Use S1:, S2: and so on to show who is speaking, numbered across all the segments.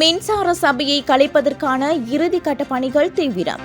S1: மின்சார சபையை கலைப்பதற்கான இறுதிக்கட்ட பணிகள் தீவிரம்.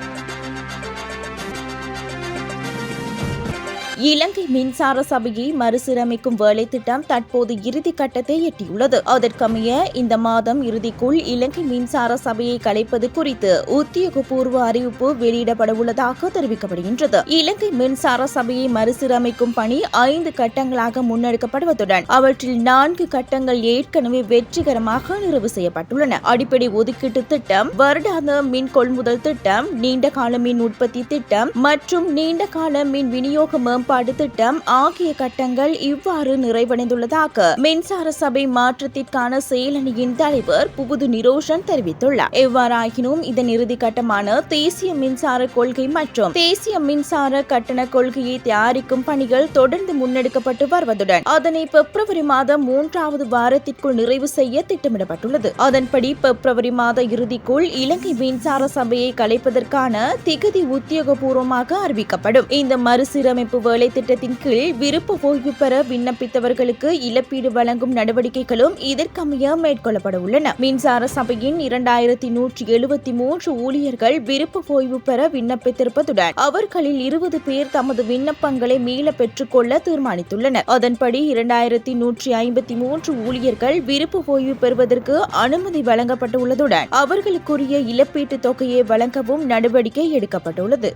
S1: இலங்கை மின்சார சபையை மறுசீரமைக்கும் வேலை திட்டம் தற்போது இறுதி கட்டத்தை எட்டியுள்ளது. அதற்கமைய இந்த மாதம் இறுதிக்குள் இலங்கை மின்சார சபையை கலைப்பது குறித்து உத்தியோகபூர்வ அறிவிப்பு வெளியிடப்பட உள்ளதாக தெரிவிக்கப்படுகின்றது. இலங்கை மின்சார சபையை மறுசீரமைக்கும் பணி ஐந்து கட்டங்களாக முன்னெடுக்கப்படுவதுடன் அவற்றில் நான்கு கட்டங்கள் ஏற்கனவே வெற்றிகரமாக நிறைவு செய்யப்பட்டுள்ளன. அடிப்படை ஒதுக்கீட்டு திட்டம் வருடாந்த மின் கொள்முதல் திட்டம் நீண்ட கால மின் உற்பத்தி திட்டம் மற்றும் நீண்ட கால மின் விநியோக மேம்பாடு திட்டம் ஆகிய கட்டங்கள் இவ்வாறு நிறைவடைந்துள்ளதாக மின்சார சபை மாற்றத்திற்கான செயலணியின் தலைவர் புகுது நிரோஷன் தெரிவித்துள்ளார். எவ்வாறாயினும் இதன் இறுதி கட்டமான தேசிய மின்சார கொள்கை மற்றும் தேசிய மின்சார கட்டண கொள்கையை தயாரிக்கும் பணிகள் தொடர்ந்து முன்னெடுக்கப்பட்டு வருவதுடன் அதனை பிப்ரவரி மாதம் மூன்றாவது வாரத்திற்குள் நிறைவு செய்ய திட்டமிடப்பட்டுள்ளது. அதன்படி பிப்ரவரி மாத இறுதிக்குள் இலங்கை மின்சார சபையை கலைப்பதற்கான திகதி உத்தியோகபூர்வமாக அறிவிக்கப்படும். இந்த மறுசீரமைப்பு வேலை திட்டத்தின் கீழ் விருப்ப ஓய்வு பெற விண்ணப்பித்தவர்களுக்கு இழப்பீடு வழங்கும் நடவடிக்கைகளும் இதற்கமைய மேற்கொள்ளப்பட உள்ளன. மின்சார சபையின் இரண்டாயிரத்தி நூற்றி எழுபத்தி மூன்று ஊழியர்கள் விருப்ப ஓய்வு பெற விண்ணப்பித்திருப்பதுடன் அவர்களில் இருபது பேர் தமது விண்ணப்பங்களை மீள பெற்றுக்கொள்ள தீர்மானித்துள்ளனர். அதன்படி இரண்டாயிரத்தி நூற்றி ஐம்பத்தி மூன்று ஊழியர்கள் விருப்ப ஓய்வு பெறுவதற்கு அனுமதி வழங்கப்பட்டுள்ளதுடன் அவர்களுக்குரிய இழப்பீட்டுத் தொகையை வழங்கவும் நடவடிக்கை எடுக்கப்பட்டுள்ளது.